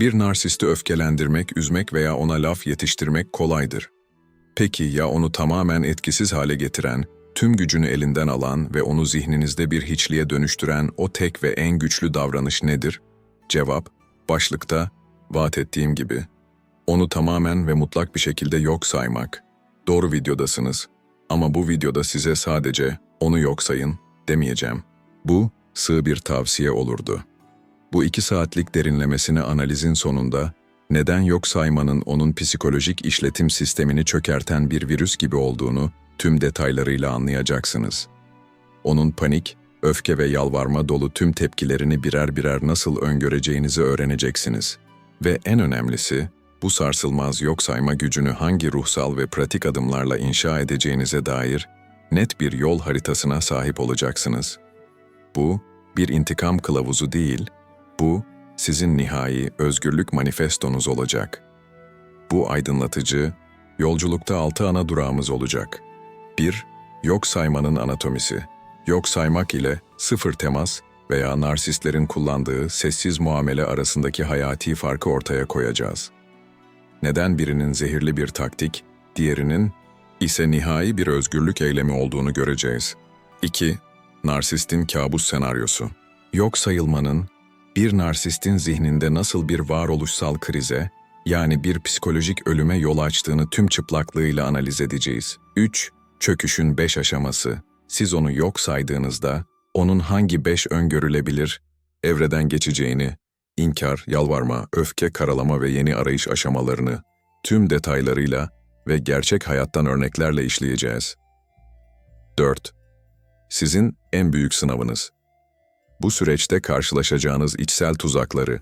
Bir narsisti öfkelendirmek, üzmek veya ona laf yetiştirmek kolaydır. Peki ya onu tamamen etkisiz hale getiren, tüm gücünü elinden alan ve onu zihninizde bir hiçliğe dönüştüren o tek ve en güçlü davranış nedir? Cevap, başlıkta vaat ettiğim gibi. Onu tamamen ve mutlak bir şekilde yok saymak. Doğru videodasınız. Ama bu videoda size sadece onu yok sayın demeyeceğim. Bu sığ bir tavsiye olurdu. Bu iki saatlik derinlemesine analizin sonunda neden yok saymanın onun psikolojik işletim sistemini çökerten bir virüs gibi olduğunu tüm detaylarıyla anlayacaksınız. Onun panik, öfke ve yalvarma dolu tüm tepkilerini birer birer nasıl öngöreceğinizi öğreneceksiniz. Ve en önemlisi, bu sarsılmaz yok sayma gücünü hangi ruhsal ve pratik adımlarla inşa edeceğinize dair net bir yol haritasına sahip olacaksınız. Bu, bir intikam kılavuzu değil, bu, sizin nihai özgürlük manifestonuz olacak. Bu aydınlatıcı, yolculukta altı ana durağımız olacak. 1. Yok saymanın anatomisi. Yok saymak ile sıfır temas veya narsistlerin kullandığı sessiz muamele arasındaki hayati farkı ortaya koyacağız. Neden birinin zehirli bir taktik, diğerinin ise nihai bir özgürlük eylemi olduğunu göreceğiz. 2. Narsistin kabus senaryosu. Yok sayılmanın, bir narsistin zihninde nasıl bir varoluşsal krize, yani bir psikolojik ölüme yol açtığını tüm çıplaklığıyla analiz edeceğiz. 3. Çöküşün 5 aşaması. Siz onu yok saydığınızda, onun hangi 5 öngörülebilir, evreden geçeceğini, inkar, yalvarma, öfke, karalama ve yeni arayış aşamalarını tüm detaylarıyla ve gerçek hayattan örneklerle işleyeceğiz. 4. Sizin en büyük sınavınız. Bu süreçte karşılaşacağınız içsel tuzakları,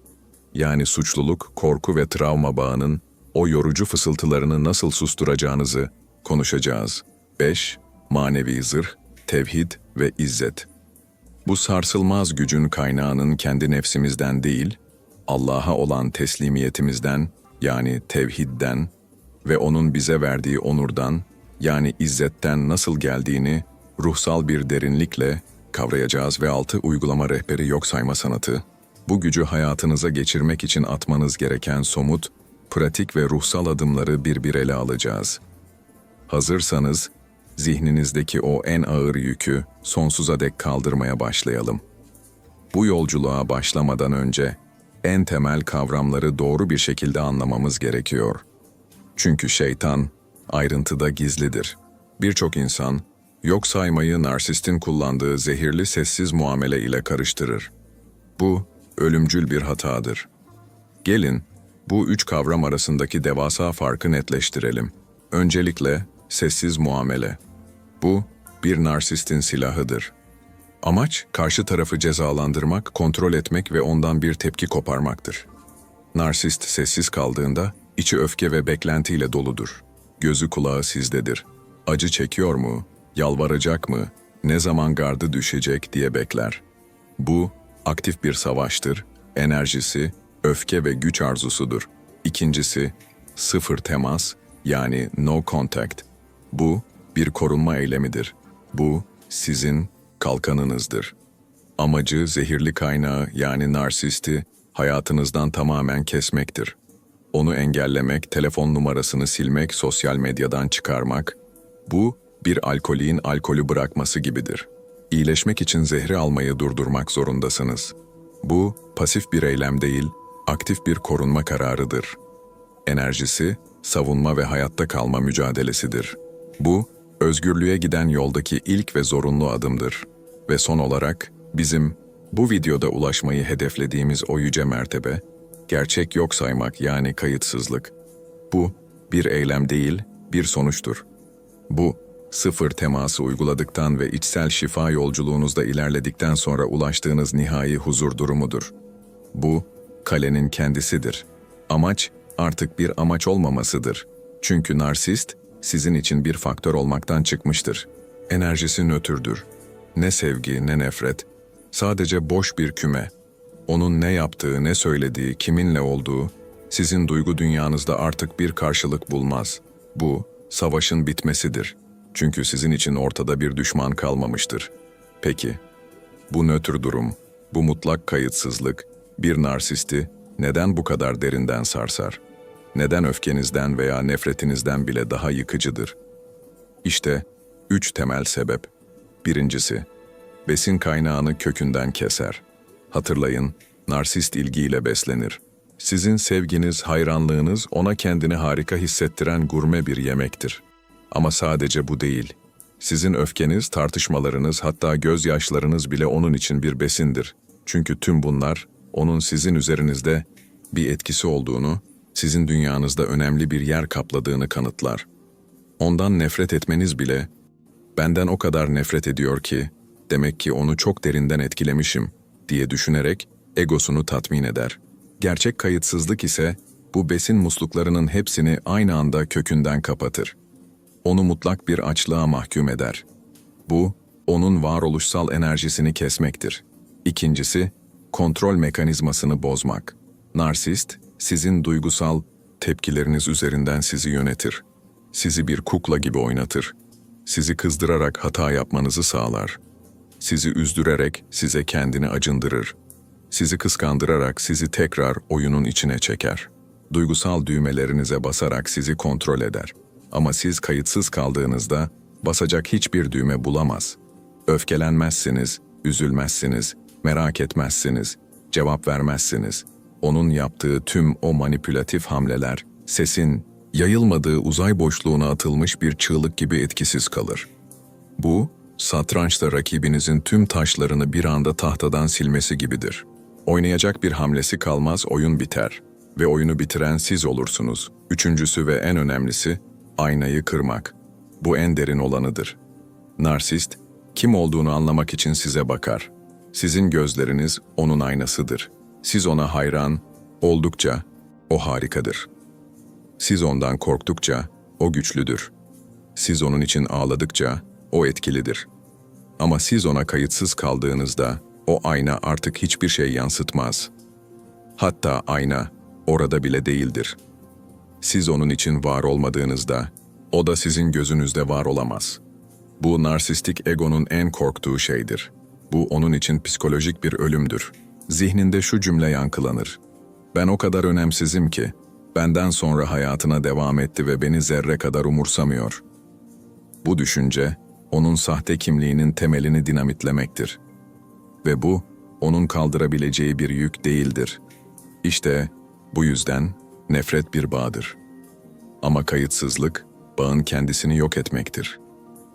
yani suçluluk, korku ve travma bağının o yorucu fısıltılarını nasıl susturacağınızı konuşacağız. 5. Manevi zırh, tevhid ve izzet. Bu sarsılmaz gücün kaynağının kendi nefsimizden değil, Allah'a olan teslimiyetimizden yani tevhidden ve O'nun bize verdiği onurdan yani izzetten nasıl geldiğini ruhsal bir derinlikle kavrayacağız ve altı uygulama rehberi yok sayma sanatı, bu gücü hayatınıza geçirmek için atmanız gereken somut, pratik ve ruhsal adımları bir bir ele alacağız. Hazırsanız, zihninizdeki o en ağır yükü sonsuza dek kaldırmaya başlayalım. Bu yolculuğa başlamadan önce en temel kavramları doğru bir şekilde anlamamız gerekiyor. Çünkü şeytan ayrıntıda gizlidir. Birçok insan yok saymayı narsistin kullandığı zehirli sessiz muamele ile karıştırır. Bu ölümcül bir hatadır. Gelin bu üç kavram arasındaki devasa farkı netleştirelim. Öncelikle sessiz muamele. Bu bir narsistin silahıdır. Amaç karşı tarafı cezalandırmak, kontrol etmek ve ondan bir tepki koparmaktır. Narsist sessiz kaldığında içi öfke ve beklentiyle doludur. Gözü kulağı sizdedir. Acı çekiyor mu? Yalvaracak mı? Ne zaman gardı düşecek diye bekler. Bu aktif bir savaştır. Enerjisi öfke ve güç arzusudur. İkincisi sıfır temas yani no contact. Bu bir korunma eylemidir. Bu sizin kalkanınızdır. Amacı zehirli kaynağı yani narsisti hayatınızdan tamamen kesmektir. Onu engellemek, telefon numarasını silmek, sosyal medyadan çıkarmak, bu bir alkolin alkolü bırakması gibidir. İyileşmek için zehri almayı durdurmak zorundasınız. Bu pasif bir eylem değil, aktif bir korunma kararıdır. Enerjisi, savunma ve hayatta kalma mücadelesidir. Bu, özgürlüğe giden yoldaki ilk ve zorunlu adımdır. Ve son olarak, bizim bu videoda ulaşmayı hedeflediğimiz o yüce mertebe, gerçek yok saymak yani kayıtsızlık. Bu, bir eylem değil, bir sonuçtur. Bu, sıfır teması uyguladıktan ve içsel şifa yolculuğunuzda ilerledikten sonra ulaştığınız nihai huzur durumudur. Bu, kalenin kendisidir. Amaç, artık bir amaç olmamasıdır. Çünkü narsist, sizin için bir faktör olmaktan çıkmıştır. Enerjisi nötrdür. Ne sevgi ne nefret. Sadece boş bir küme. Onun ne yaptığı, ne söylediği, kiminle olduğu, sizin duygu dünyanızda artık bir karşılık bulmaz. Bu, savaşın bitmesidir. Çünkü sizin için ortada bir düşman kalmamıştır. Peki, bu nötr durum, bu mutlak kayıtsızlık, bir narsisti neden bu kadar derinden sarsar? Neden öfkenizden veya nefretinizden bile daha yıkıcıdır? İşte üç temel sebep. Birincisi, besin kaynağını kökünden keser. Hatırlayın, narsist ilgiyle beslenir. Sizin sevginiz, hayranlığınız ona kendini harika hissettiren gurme bir yemektir. Ama sadece bu değil. Sizin öfkeniz, tartışmalarınız, hatta gözyaşlarınız bile onun için bir besindir. Çünkü tüm bunlar onun sizin üzerinizde bir etkisi olduğunu, sizin dünyanızda önemli bir yer kapladığını kanıtlar. Ondan nefret etmeniz bile, benden o kadar nefret ediyor ki, demek ki onu çok derinden etkilemişim diye düşünerek egosunu tatmin eder. Gerçek kayıtsızlık ise bu besin musluklarının hepsini aynı anda kökünden kapatır. Onu mutlak bir açlığa mahkum eder. Bu, onun varoluşsal enerjisini kesmektir. İkincisi, kontrol mekanizmasını bozmak. Narsist, sizin duygusal tepkileriniz üzerinden sizi yönetir. Sizi bir kukla gibi oynatır. Sizi kızdırarak hata yapmanızı sağlar. Sizi üzdürerek size kendini acındırır. Sizi kıskandırarak sizi tekrar oyunun içine çeker. Duygusal düğmelerinize basarak sizi kontrol eder. Ama siz kayıtsız kaldığınızda basacak hiçbir düğme bulamaz. Öfkelenmezsiniz, üzülmezsiniz, merak etmezsiniz, cevap vermezsiniz. Onun yaptığı tüm o manipülatif hamleler, sesin yayılmadığı uzay boşluğuna atılmış bir çığlık gibi etkisiz kalır. Bu, satrançta rakibinizin tüm taşlarını bir anda tahtadan silmesi gibidir. Oynayacak bir hamlesi kalmaz, oyun biter. Ve oyunu bitiren siz olursunuz. Üçüncüsü ve en önemlisi, aynayı kırmak. Bu en derin olanıdır. Narsist, kim olduğunu anlamak için size bakar. Sizin gözleriniz onun aynasıdır. Siz ona hayran, oldukça, o harikadır. Siz ondan korktukça, o güçlüdür. Siz onun için ağladıkça, o etkilidir. Ama siz ona kayıtsız kaldığınızda, o ayna artık hiçbir şey yansıtmaz. Hatta ayna, orada bile değildir. Siz onun için var olmadığınızda, o da sizin gözünüzde var olamaz. Bu narsistik egonun en korktuğu şeydir. Bu onun için psikolojik bir ölümdür. Zihninde şu cümle yankılanır. Ben o kadar önemsizim ki, benden sonra hayatına devam etti ve beni zerre kadar umursamıyor. Bu düşünce, onun sahte kimliğinin temelini dinamitlemektir. Ve bu, onun kaldırabileceği bir yük değildir. İşte bu yüzden nefret bir bağdır. Ama kayıtsızlık, bağın kendisini yok etmektir.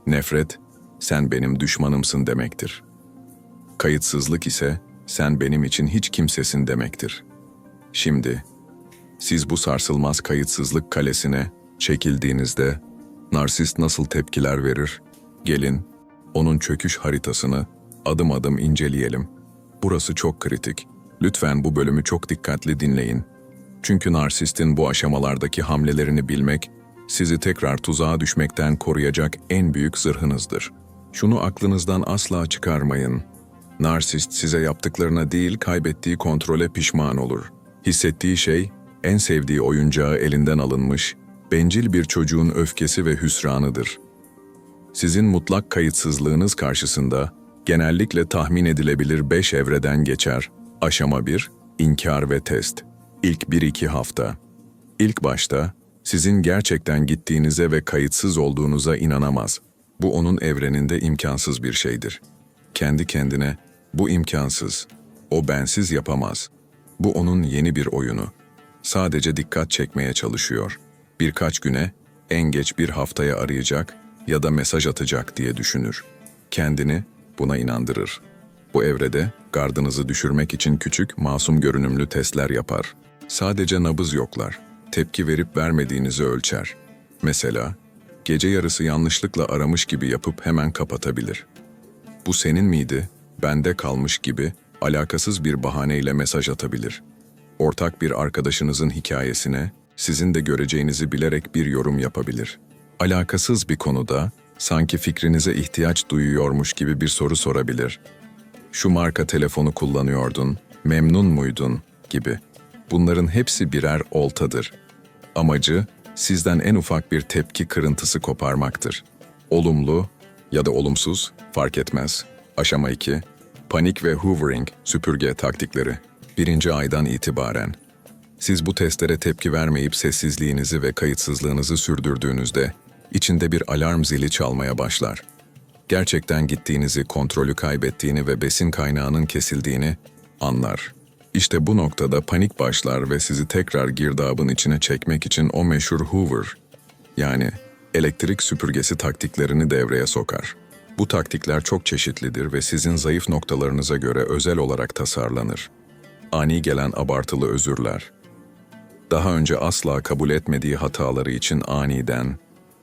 Nefret, sen benim düşmanımsın demektir. Kayıtsızlık ise, sen benim için hiç kimsesin demektir. Şimdi, siz bu sarsılmaz kayıtsızlık kalesine çekildiğinizde, narsist nasıl tepkiler verir? Gelin, onun çöküş haritasını adım adım inceleyelim. Burası çok kritik. Lütfen bu bölümü çok dikkatli dinleyin. Çünkü narsistin bu aşamalardaki hamlelerini bilmek, sizi tekrar tuzağa düşmekten koruyacak en büyük zırhınızdır. Şunu aklınızdan asla çıkarmayın. Narsist size yaptıklarına değil, kaybettiği kontrole pişman olur. Hissettiği şey, en sevdiği oyuncağı elinden alınmış, bencil bir çocuğun öfkesi ve hüsranıdır. Sizin mutlak kayıtsızlığınız karşısında genellikle tahmin edilebilir 5 evreden geçer. Aşama 1, inkar ve test. İlk 1-2 hafta. İlk başta sizin gerçekten gittiğinize ve kayıtsız olduğunuza inanamaz. Bu onun evreninde imkansız bir şeydir. Kendi kendine bu imkansız, o bensiz yapamaz. Bu onun yeni bir oyunu. Sadece dikkat çekmeye çalışıyor. Birkaç güne, en geç bir haftaya arayacak ya da mesaj atacak diye düşünür. Kendini buna inandırır. Bu evrede gardınızı düşürmek için küçük, masum görünümlü testler yapar. Sadece nabız yoklar. Tepki verip vermediğinizi ölçer. Mesela, gece yarısı yanlışlıkla aramış gibi yapıp hemen kapatabilir. Bu senin miydi, bende kalmış gibi alakasız bir bahaneyle mesaj atabilir. Ortak bir arkadaşınızın hikayesine sizin de göreceğinizi bilerek bir yorum yapabilir. Alakasız bir konuda sanki fikrinize ihtiyaç duyuyormuş gibi bir soru sorabilir. Şu marka telefonu kullanıyordun, memnun muydun gibi. Bunların hepsi birer oltadır. Amacı sizden en ufak bir tepki kırıntısı koparmaktır. Olumlu ya da olumsuz fark etmez. Aşama 2. Panik ve hoovering süpürge taktikleri. Birinci aydan itibaren Siz bu testlere tepki vermeyip sessizliğinizi ve kayıtsızlığınızı sürdürdüğünüzde içinde bir alarm zili çalmaya başlar. Gerçekten gittiğinizi, kontrolü kaybettiğini ve besin kaynağının kesildiğini anlar. İşte bu noktada panik başlar ve sizi tekrar girdabın içine çekmek için o meşhur Hoover, yani elektrik süpürgesi taktiklerini devreye sokar. Bu taktikler çok çeşitlidir ve sizin zayıf noktalarınıza göre özel olarak tasarlanır. Ani gelen abartılı özürler, daha önce asla kabul etmediği hataları için aniden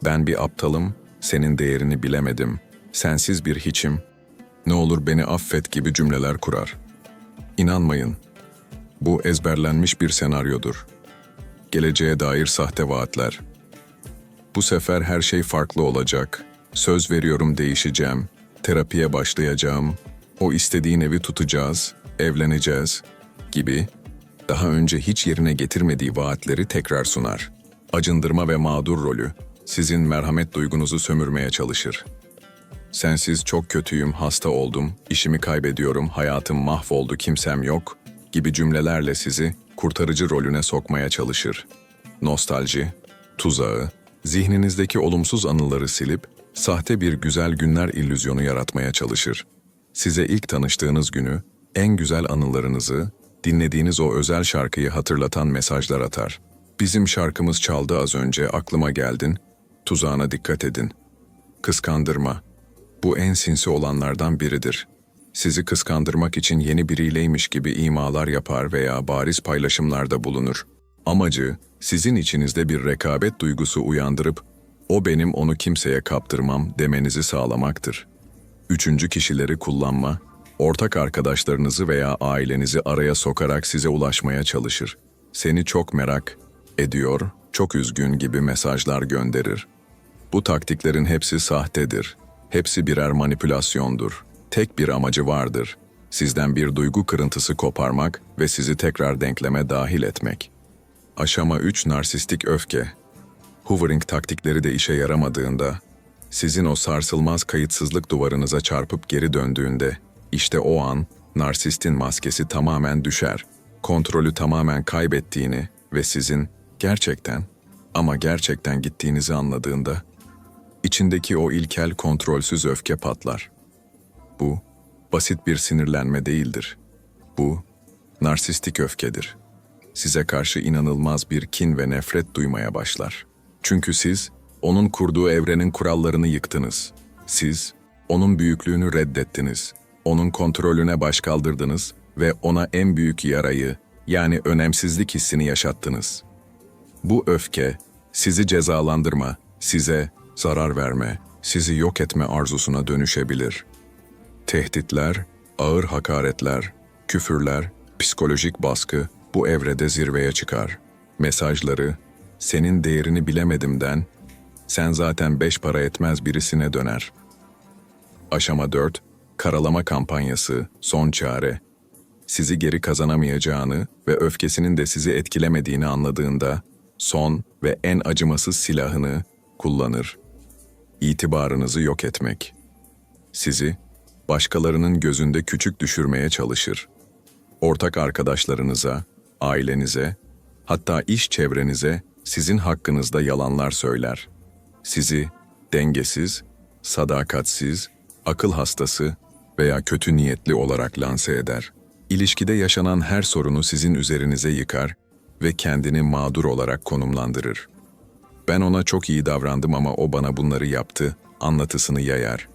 ben bir aptalım, senin değerini bilemedim, sensiz bir hiçim, ne olur beni affet gibi cümleler kurar. İnanmayın, bu ezberlenmiş bir senaryodur. Geleceğe dair sahte vaatler. Bu sefer her şey farklı olacak. Söz veriyorum değişeceğim. Terapiye başlayacağım. O istediğin evi tutacağız, evleneceğiz gibi daha önce hiç yerine getirmediği vaatleri tekrar sunar. Acındırma ve mağdur rolü sizin merhamet duygunuzu sömürmeye çalışır. Sensiz çok kötüyüm, hasta oldum, işimi kaybediyorum, hayatım mahvoldu, kimsem yok gibi cümlelerle sizi kurtarıcı rolüne sokmaya çalışır. Nostalji, tuzağı, zihninizdeki olumsuz anıları silip sahte bir güzel günler illüzyonu yaratmaya çalışır. Size ilk tanıştığınız günü, en güzel anılarınızı, dinlediğiniz o özel şarkıyı hatırlatan mesajlar atar. Bizim şarkımız çaldı az önce, aklıma geldin, tuzağına dikkat edin. Kıskandırma. Bu en sinsi olanlardan biridir. Sizi kıskandırmak için yeni biriyleymiş gibi imalar yapar veya bariz paylaşımlarda bulunur. Amacı, sizin içinizde bir rekabet duygusu uyandırıp, o benim onu kimseye kaptırmam demenizi sağlamaktır. Üçüncü kişileri kullanma, ortak arkadaşlarınızı veya ailenizi araya sokarak size ulaşmaya çalışır. Seni çok merak ediyor, çok üzgün gibi mesajlar gönderir. Bu taktiklerin hepsi sahtedir. Hepsi birer manipülasyondur. Tek bir amacı vardır. Sizden bir duygu kırıntısı koparmak ve sizi tekrar denkleme dahil etmek. Aşama 3 narsistik öfke. Hoovering taktikleri de işe yaramadığında, sizin o sarsılmaz kayıtsızlık duvarınıza çarpıp geri döndüğünde, işte o an narsistin maskesi tamamen düşer, kontrolü tamamen kaybettiğini ve sizin gerçekten ama gerçekten gittiğinizi anladığında, içindeki o ilkel kontrolsüz öfke patlar. Bu, basit bir sinirlenme değildir. Bu, narsistik öfkedir. Size karşı inanılmaz bir kin ve nefret duymaya başlar. Çünkü siz, onun kurduğu evrenin kurallarını yıktınız. Siz, onun büyüklüğünü reddettiniz. Onun kontrolüne baş kaldırdınız ve ona en büyük yarayı, yani önemsizlik hissini yaşattınız. Bu öfke, sizi cezalandırma, size zarar verme, sizi yok etme arzusuna dönüşebilir. Tehditler, ağır hakaretler, küfürler, psikolojik baskı bu evrede zirveye çıkar. Mesajları, senin değerini bilemedimden, sen zaten beş para etmez birisine döner. Aşama 4, karalama kampanyası, son çare. Sizi geri kazanamayacağını ve öfkesinin de sizi etkilemediğini anladığında, son ve en acımasız silahını kullanır. İtibarınızı yok etmek. Sizi, başkalarının gözünde küçük düşürmeye çalışır. Ortak arkadaşlarınıza, ailenize, hatta iş çevrenize sizin hakkınızda yalanlar söyler. Sizi dengesiz, sadakatsiz, akıl hastası veya kötü niyetli olarak lanse eder. İlişkide yaşanan her sorunu sizin üzerinize yıkar ve kendini mağdur olarak konumlandırır. Ben ona çok iyi davrandım ama o bana bunları yaptı, anlatısını yayar.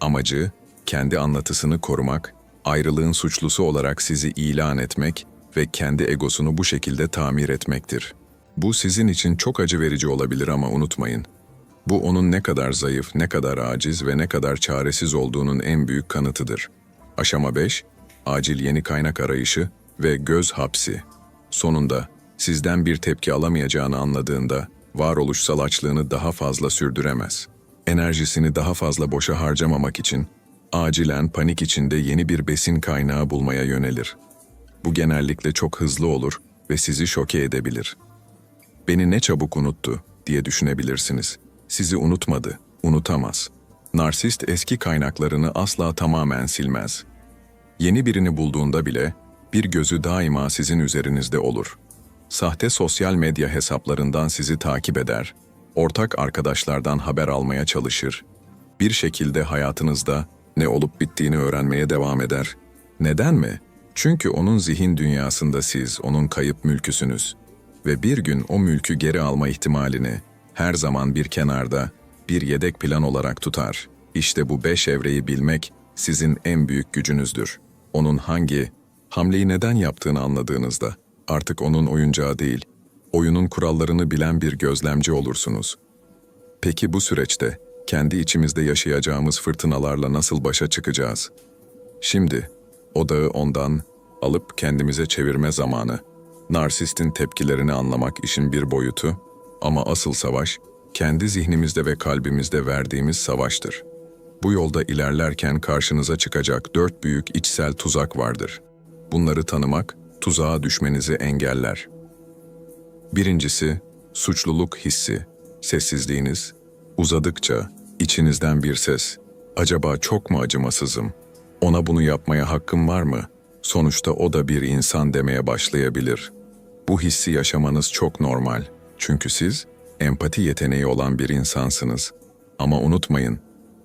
Amacı, kendi anlatısını korumak, ayrılığın suçlusu olarak sizi ilan etmek ve kendi egosunu bu şekilde tamir etmektir. Bu sizin için çok acı verici olabilir ama unutmayın. Bu onun ne kadar zayıf, ne kadar aciz ve ne kadar çaresiz olduğunun en büyük kanıtıdır. Aşama 5, acil yeni kaynak arayışı ve göz hapsi. Sonunda sizden bir tepki alamayacağını anladığında varoluşsal açlığını daha fazla sürdüremez. Enerjisini daha fazla boşa harcamamak için acilen panik içinde yeni bir besin kaynağı bulmaya yönelir. Bu genellikle çok hızlı olur ve sizi şoke edebilir. Beni ne çabuk unuttu diye düşünebilirsiniz. Sizi unutmadı, unutamaz. Narsist eski kaynaklarını asla tamamen silmez. Yeni birini bulduğunda bile bir gözü daima sizin üzerinizde olur. sahte sosyal medya hesaplarından sizi takip eder, ortak arkadaşlardan haber almaya çalışır, bir şekilde hayatınızda ne olup bittiğini öğrenmeye devam eder. Neden mi? Çünkü onun zihin dünyasında siz onun kayıp mülküsünüz ve bir gün o mülkü geri alma ihtimalini her zaman bir kenarda, bir yedek plan olarak tutar. İşte bu beş evreyi bilmek sizin en büyük gücünüzdür. Onun hangi, hamleyi neden yaptığını anladığınızda artık onun oyuncağı değil, oyunun kurallarını bilen bir gözlemci olursunuz. Peki bu süreçte kendi içimizde yaşayacağımız fırtınalarla nasıl başa çıkacağız? Şimdi odağı ondan alıp kendimize çevirme zamanı. Narsistin tepkilerini anlamak işin bir boyutu ama asıl savaş kendi zihnimizde ve kalbimizde verdiğimiz savaştır. Bu yolda ilerlerken karşınıza çıkacak dört büyük içsel tuzak vardır. Bunları tanımak tuzağa düşmenizi engeller. Birincisi, suçluluk hissi. Sessizliğiniz, uzadıkça içinizden bir ses. Acaba çok mu acımasızım? Ona bunu yapmaya hakkım var mı? Sonuçta o da bir insan demeye başlayabilir. Bu hissi yaşamanız çok normal. Çünkü siz empati yeteneği olan bir insansınız. Ama unutmayın,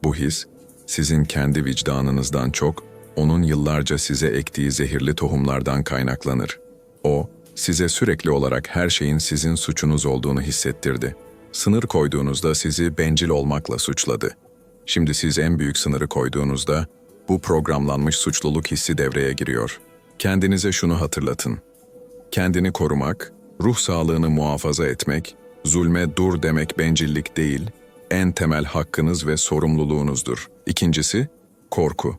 bu his sizin kendi vicdanınızdan çok onun yıllarca size ektiği zehirli tohumlardan kaynaklanır. O, size sürekli olarak her şeyin sizin suçunuz olduğunu hissettirdi. Sınır koyduğunuzda sizi bencil olmakla suçladı. Şimdi siz en büyük sınırı koyduğunuzda bu programlanmış suçluluk hissi devreye giriyor. Kendinize şunu hatırlatın. Kendini korumak, ruh sağlığını muhafaza etmek, zulme dur demek bencillik değil, en temel hakkınız ve sorumluluğunuzdur. İkincisi, korku.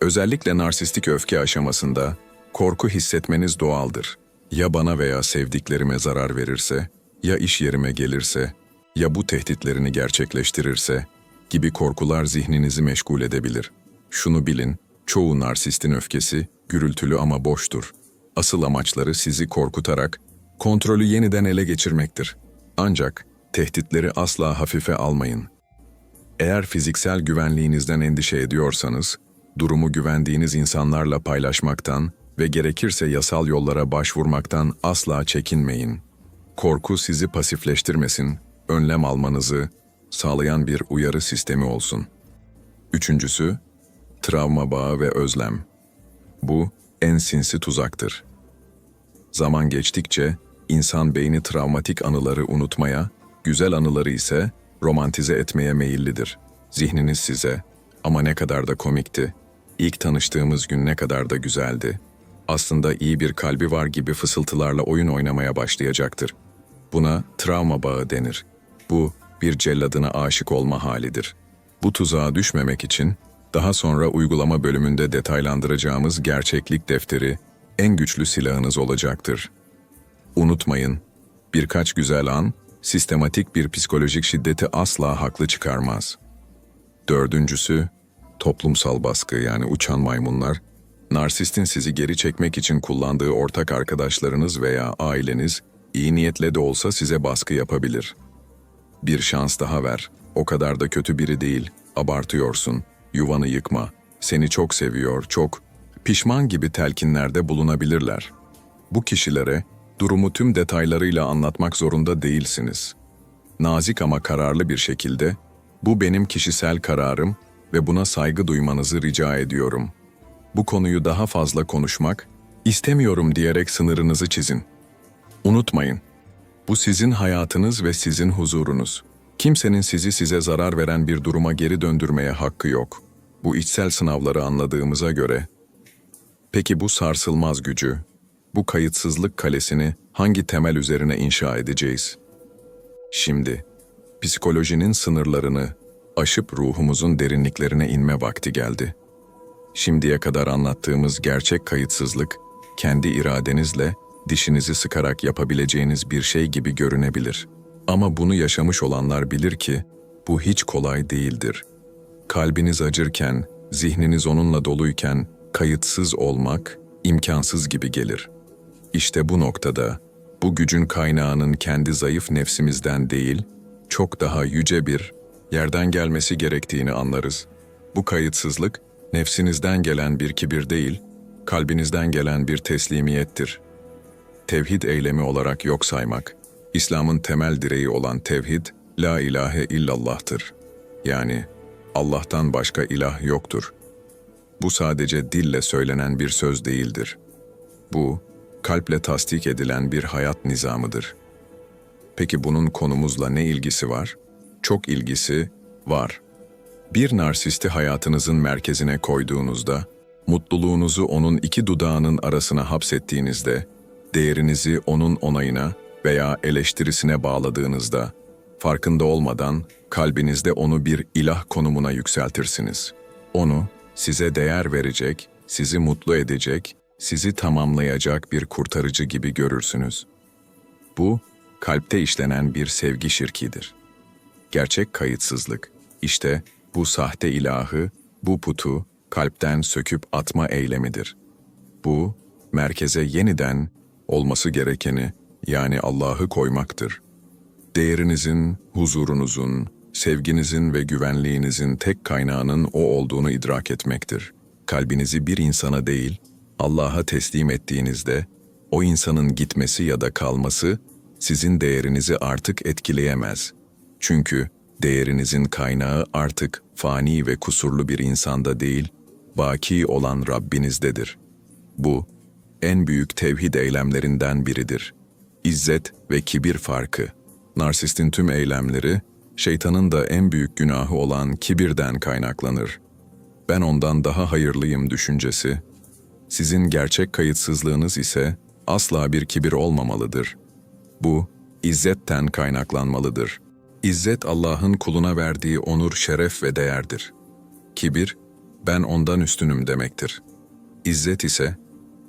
Özellikle narsistik öfke aşamasında korku hissetmeniz doğaldır. Ya bana veya sevdiklerime zarar verirse, ya iş yerime gelirse, ya bu tehditlerini gerçekleştirirse gibi korkular zihninizi meşgul edebilir. Şunu bilin, çoğu narsistin öfkesi gürültülü ama boştur. Asıl amaçları sizi korkutarak kontrolü yeniden ele geçirmektir. Ancak tehditleri asla hafife almayın. Eğer fiziksel güvenliğinizden endişe ediyorsanız, durumu güvendiğiniz insanlarla paylaşmaktan ve gerekirse yasal yollara başvurmaktan asla çekinmeyin. Korku sizi pasifleştirmesin, önlem almanızı sağlayan bir uyarı sistemi olsun. Üçüncüsü, travma bağı ve özlem. Bu en sinsi tuzaktır. Zaman geçtikçe insan beyni travmatik anıları unutmaya, güzel anıları ise romantize etmeye meyillidir. Zihniniz size, ama ne kadar da komikti, ilk tanıştığımız gün ne kadar da güzeldi, aslında iyi bir kalbi var gibi fısıltılarla oyun oynamaya başlayacaktır. Buna travma bağı denir. Bu, bir celladına aşık olma halidir. Bu tuzağa düşmemek için, daha sonra uygulama bölümünde detaylandıracağımız gerçeklik defteri, en güçlü silahınız olacaktır. Unutmayın, birkaç güzel an, sistematik bir psikolojik şiddeti asla haklı çıkarmaz. Dördüncüsü, toplumsal baskı yani uçan maymunlar, narsistin sizi geri çekmek için kullandığı ortak arkadaşlarınız veya aileniz, iyi niyetle de olsa size baskı yapabilir. Bir şans daha ver, o kadar da kötü biri değil, abartıyorsun, yuvanı yıkma, seni çok seviyor, çok, pişman gibi telkinlerde bulunabilirler. Bu kişilere durumu tüm detaylarıyla anlatmak zorunda değilsiniz. Nazik ama kararlı bir şekilde, bu benim kişisel kararım ve buna saygı duymanızı rica ediyorum. Bu konuyu daha fazla konuşmak, istemiyorum diyerek sınırınızı çizin. Unutmayın, bu sizin hayatınız ve sizin huzurunuz. Kimsenin sizi size zarar veren bir duruma geri döndürmeye hakkı yok. Bu içsel sınavları anladığımıza göre, peki bu sarsılmaz gücü, bu kayıtsızlık kalesini hangi temel üzerine inşa edeceğiz? Şimdi, psikolojinin sınırlarını aşıp ruhumuzun derinliklerine inme vakti geldi. Şimdiye kadar anlattığımız gerçek kayıtsızlık, kendi iradenizle dişinizi sıkarak yapabileceğiniz bir şey gibi görünebilir. Ama bunu yaşamış olanlar bilir ki bu hiç kolay değildir. Kalbiniz acırken, zihniniz onunla doluyken kayıtsız olmak imkansız gibi gelir. İşte bu noktada bu gücün kaynağının kendi zayıf nefsimizden değil, çok daha yüce bir yerden gelmesi gerektiğini anlarız. Bu kayıtsızlık nefsinizden gelen bir kibir değil, kalbinizden gelen bir teslimiyettir. tevhid eylemi olarak yok saymak, İslam'ın temel direği olan tevhid, la ilahe illallah'tır. Yani Allah'tan başka ilah yoktur. Bu sadece dille söylenen bir söz değildir. Bu, kalple tasdik edilen bir hayat nizamıdır. Peki bunun konumuzla ne ilgisi var? Çok ilgisi var. Bir narsisti hayatınızın merkezine koyduğunuzda, mutluluğunuzu onun iki dudağının arasına hapsettiğinizde, değerinizi onun onayına veya eleştirisine bağladığınızda, farkında olmadan kalbinizde onu bir ilah konumuna yükseltirsiniz. Onu size değer verecek, sizi mutlu edecek, sizi tamamlayacak bir kurtarıcı gibi görürsünüz. Bu, kalpte işlenen bir sevgi şirkidir. Gerçek kayıtsızlık, işte bu sahte ilahı, bu putu kalpten söküp atma eylemidir. Bu, merkeze yeniden olması gerekeni, yani Allah'ı koymaktır. Değerinizin, huzurunuzun, sevginizin ve güvenliğinizin tek kaynağının o olduğunu idrak etmektir. Kalbinizi bir insana değil, Allah'a teslim ettiğinizde, o insanın gitmesi ya da kalması sizin değerinizi artık etkileyemez. Çünkü değerinizin kaynağı artık fani ve kusurlu bir insanda değil, baki olan Rabbinizdedir. Bu, en büyük tevhid eylemlerinden biridir. İzzet ve kibir farkı. Narsistin tüm eylemleri, şeytanın da en büyük günahı olan kibirden kaynaklanır. Ben ondan daha hayırlıyım düşüncesi. Sizin gerçek kayıtsızlığınız ise asla bir kibir olmamalıdır. Bu, izzetten kaynaklanmalıdır. İzzet Allah'ın kuluna verdiği onur, şeref ve değerdir. Kibir, ben ondan üstünüm demektir. İzzet ise,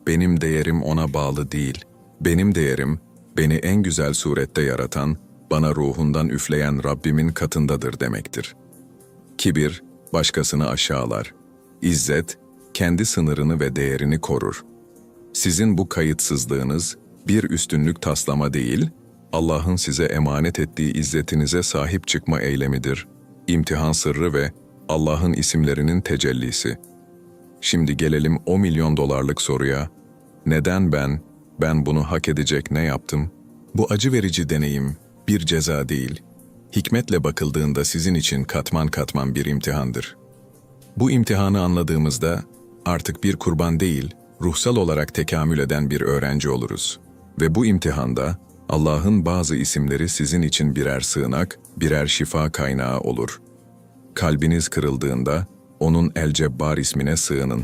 benim değerim ona bağlı değil, benim değerim, beni en güzel surette yaratan, bana ruhundan üfleyen Rabbimin katındadır demektir. Kibir, başkasını aşağılar. İzzet, kendi sınırını ve değerini korur. Sizin bu kayıtsızlığınız, bir üstünlük taslama değil, Allah'ın size emanet ettiği izzetinize sahip çıkma eylemidir. İmtihan sırrı ve Allah'ın isimlerinin tecellisi. Şimdi gelelim o milyon dolarlık soruya. Neden ben, ben bunu hak edecek ne yaptım? Bu acı verici deneyim bir ceza değil, hikmetle bakıldığında sizin için katman katman bir imtihandır. Bu imtihanı anladığımızda artık bir kurban değil, ruhsal olarak tekamül eden bir öğrenci oluruz. Ve bu imtihanda Allah'ın bazı isimleri sizin için birer sığınak, birer şifa kaynağı olur. Kalbiniz kırıldığında onun El Cebbar ismine sığının.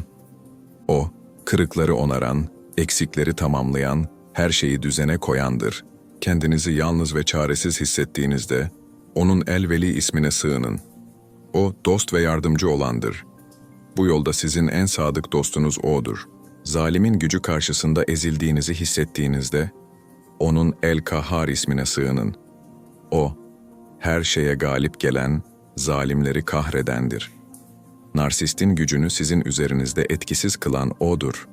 O, kırıkları onaran, eksikleri tamamlayan, her şeyi düzene koyandır. Kendinizi yalnız ve çaresiz hissettiğinizde onun El Veli ismine sığının. O dost ve yardımcı olandır. Bu yolda sizin en sadık dostunuz O'dur. Zalimin gücü karşısında ezildiğinizi hissettiğinizde onun El Kahhar ismine sığının. O, her şeye galip gelen, zalimleri kahredendir. Narsistin gücünü sizin üzerinizde etkisiz kılan O'dur.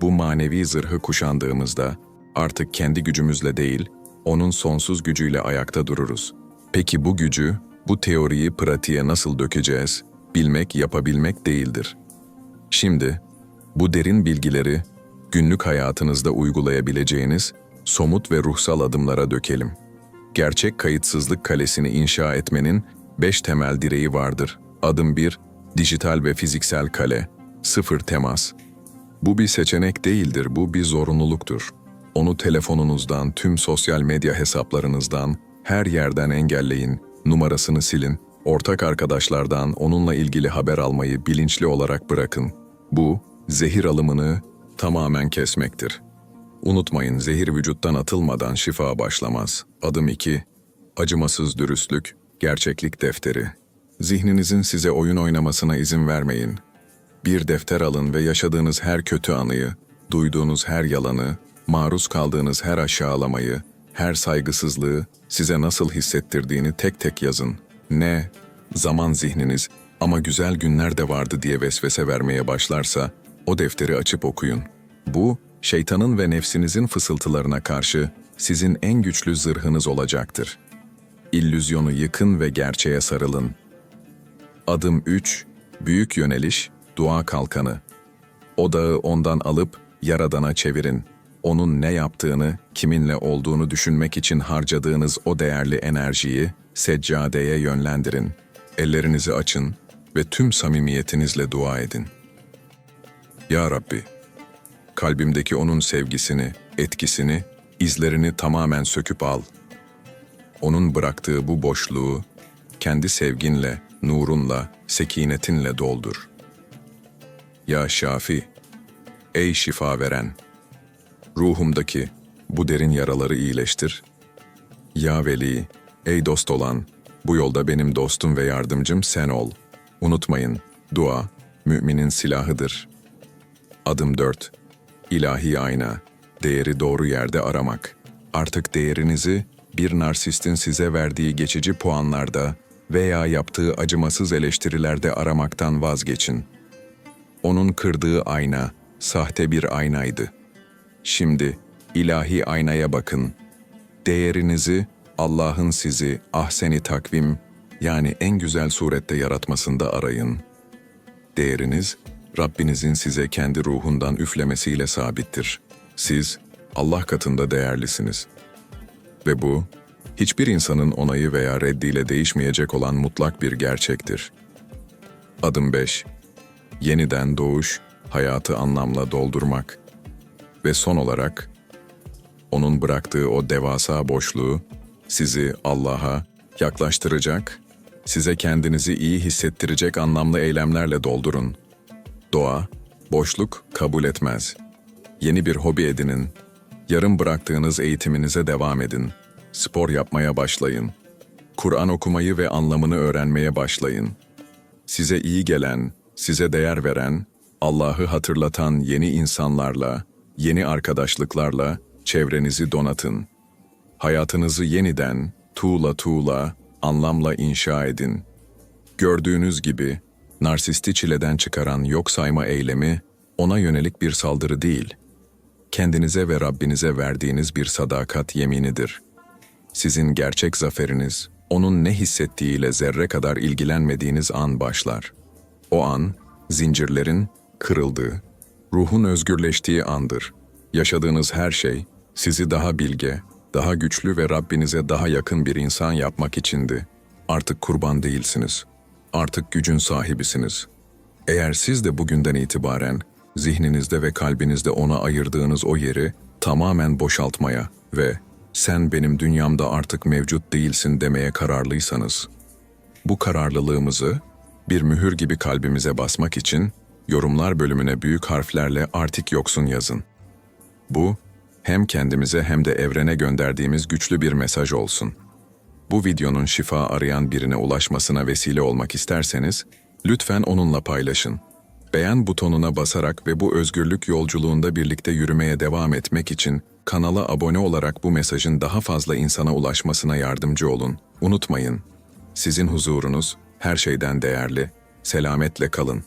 Bu manevi zırhı kuşandığımızda artık kendi gücümüzle değil, onun sonsuz gücüyle ayakta dururuz. Peki bu gücü, bu teoriyi pratiğe nasıl dökeceğiz? Bilmek, yapabilmek değildir. Şimdi, bu derin bilgileri günlük hayatınızda uygulayabileceğiniz somut ve ruhsal adımlara dökelim. Gerçek kayıtsızlık kalesini inşa etmenin beş temel direği vardır. Adım 1, dijital ve fiziksel kale, sıfır temas. Bu bir seçenek değildir, bu bir zorunluluktur. Onu telefonunuzdan, tüm sosyal medya hesaplarınızdan, her yerden engelleyin, numarasını silin, ortak arkadaşlardan onunla ilgili haber almayı bilinçli olarak bırakın. Bu, zehir alımını tamamen kesmektir. Unutmayın zehir vücuttan atılmadan şifa başlamaz. Adım 2. Acımasız dürüstlük, gerçeklik defteri. Zihninizin size oyun oynamasına izin vermeyin. Bir defter alın ve yaşadığınız her kötü anıyı, duyduğunuz her yalanı, maruz kaldığınız her aşağılamayı, her saygısızlığı size nasıl hissettirdiğini tek tek yazın. Ne, zaman zihniniz ama güzel günler de vardı diye vesvese vermeye başlarsa o defteri açıp okuyun. Bu, şeytanın ve nefsinizin fısıltılarına karşı sizin en güçlü zırhınız olacaktır. İllüzyonu yıkın ve gerçeğe sarılın. Adım 3, büyük yöneliş, dua kalkanı. Odağı ondan alıp Yaradan'a çevirin. onun ne yaptığını, kiminle olduğunu düşünmek için harcadığınız o değerli enerjiyi seccadeye yönlendirin. Ellerinizi açın ve tüm samimiyetinizle dua edin. Ya Rabbi, kalbimdeki onun sevgisini, etkisini, izlerini tamamen söküp al. Onun bıraktığı bu boşluğu kendi sevginle, nurunla, sekinetinle doldur. Ya Şafi, ey şifa veren, ruhumdaki bu derin yaraları iyileştir. Ya Veli, ey dost olan, bu yolda benim dostum ve yardımcım sen ol. Unutmayın, dua, müminin silahıdır. Adım 4. İlahi ayna, değeri doğru yerde aramak. Artık değerinizi bir narsistin size verdiği geçici puanlarda veya yaptığı acımasız eleştirilerde aramaktan vazgeçin. Onun kırdığı ayna, sahte bir aynaydı. Şimdi ilahi aynaya bakın. Değerinizi Allah'ın sizi ahseni takvim yani en güzel surette yaratmasında arayın. Değeriniz Rabbinizin size kendi ruhundan üflemesiyle sabittir. Siz Allah katında değerlisiniz. Ve bu hiçbir insanın onayı veya reddiyle değişmeyecek olan mutlak bir gerçektir. Adım 5. Yeniden doğuş, hayatı anlamla doldurmak. Ve son olarak, onun bıraktığı o devasa boşluğu sizi Allah'a yaklaştıracak, size kendinizi iyi hissettirecek anlamlı eylemlerle doldurun. Doğa, boşluk kabul etmez. Yeni bir hobi edinin. Yarım bıraktığınız eğitiminize devam edin. Spor yapmaya başlayın. Kur'an okumayı ve anlamını öğrenmeye başlayın. Size iyi gelen, size değer veren, Allah'ı hatırlatan yeni insanlarla, yeni arkadaşlıklarla çevrenizi donatın. Hayatınızı yeniden, tuğla tuğla, anlamla inşa edin. Gördüğünüz gibi, narsisti çileden çıkaran yok sayma eylemi, ona yönelik bir saldırı değil, kendinize ve Rabbinize verdiğiniz bir sadakat yeminidir. Sizin gerçek zaferiniz, onun ne hissettiğiyle zerre kadar ilgilenmediğiniz an başlar. O an, zincirlerin kırıldığı, ruhun özgürleştiği andır. Yaşadığınız her şey, sizi daha bilge, daha güçlü ve Rabbinize daha yakın bir insan yapmak içindi. Artık kurban değilsiniz. Artık gücün sahibisiniz. Eğer siz de bugünden itibaren zihninizde ve kalbinizde ona ayırdığınız o yeri tamamen boşaltmaya ve sen benim dünyamda artık mevcut değilsin demeye kararlıysanız, bu kararlılığımızı bir mühür gibi kalbimize basmak için yorumlar bölümüne büyük harflerle artık yoksun yazın. Bu hem kendimize hem de evrene gönderdiğimiz güçlü bir mesaj olsun. Bu videonun şifa arayan birine ulaşmasına vesile olmak isterseniz lütfen onunla paylaşın. Beğen butonuna basarak ve bu özgürlük yolculuğunda birlikte yürümeye devam etmek için kanala abone olarak bu mesajın daha fazla insana ulaşmasına yardımcı olun. Unutmayın, sizin huzurunuz her şeyden değerli. Selametle kalın.